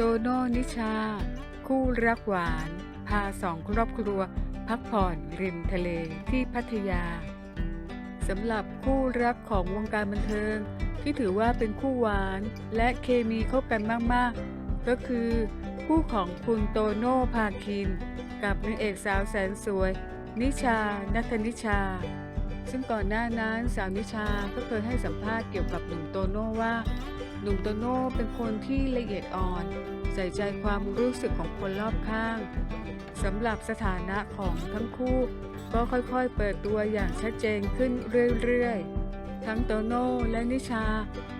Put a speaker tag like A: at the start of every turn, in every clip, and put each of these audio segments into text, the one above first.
A: โตโน่นิชา คู่รักหวาน พาสองครอบครัว พักผ่อนริมทะเลที่พัทยาสำหรับคู่รักของวงการบันเทิง ที่ถือว่าเป็นคู่หวานและเคมีเข้ากันมากๆ ก็คือ คู่ของคุณโตโน่พาคิน กับนางเอกสาวแสนสวย นิชานัทนิชา ซึ่งก่อนหน้านั้นสาวนิชาก็เคยให้สัมภาษณ์เกี่ยวกับหนุ่มโตโน่ว่า หนุ่มโตโน่เป็นคนที่ละเอียดอ่อน ใส่ใจความรู้สึกของคนรอบข้างสำหรับสถานะของทั้งคู่ ก็ค่อยๆ เปิดตัวอย่างชัดเจนขึ้นเรื่อยๆ ทั้งโตโน่และนิชา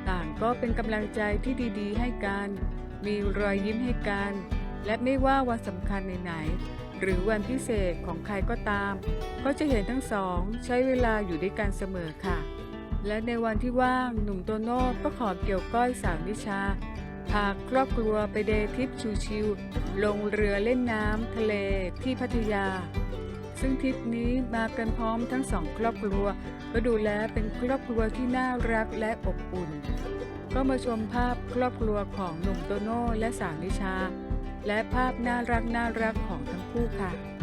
A: ต่างก็เป็นกำลังใจที่ดีๆ ให้กัน มีรอยยิ้มให้กัน และไม่ว่าวันสำคัญไหนๆหรือวันพิเศษของใครก็ตาม ก็จะเห็นทั้งสองใช้เวลาอยู่ด้วยกันเสมอค่ะ และในวันที่ว่างหนุ่มโตโน่ก็ขอเกี่ยวก้อยสาวนิชา พาครอบครัวไปเดททริปชิวๆลงเรือเล่นน้ำทะเลที่พัทยา ซึ่งทริปนี้มากันพร้อมทั้งสองครอบครัว ก็ดูแลเป็นครอบครัวที่น่ารักและอบอุ่น ก็มาชมภาพครอบครัวของหนุ่มโตโน่และสาวนิชา และภาพน่ารักน่ารักของทั้งคู่ค่ะ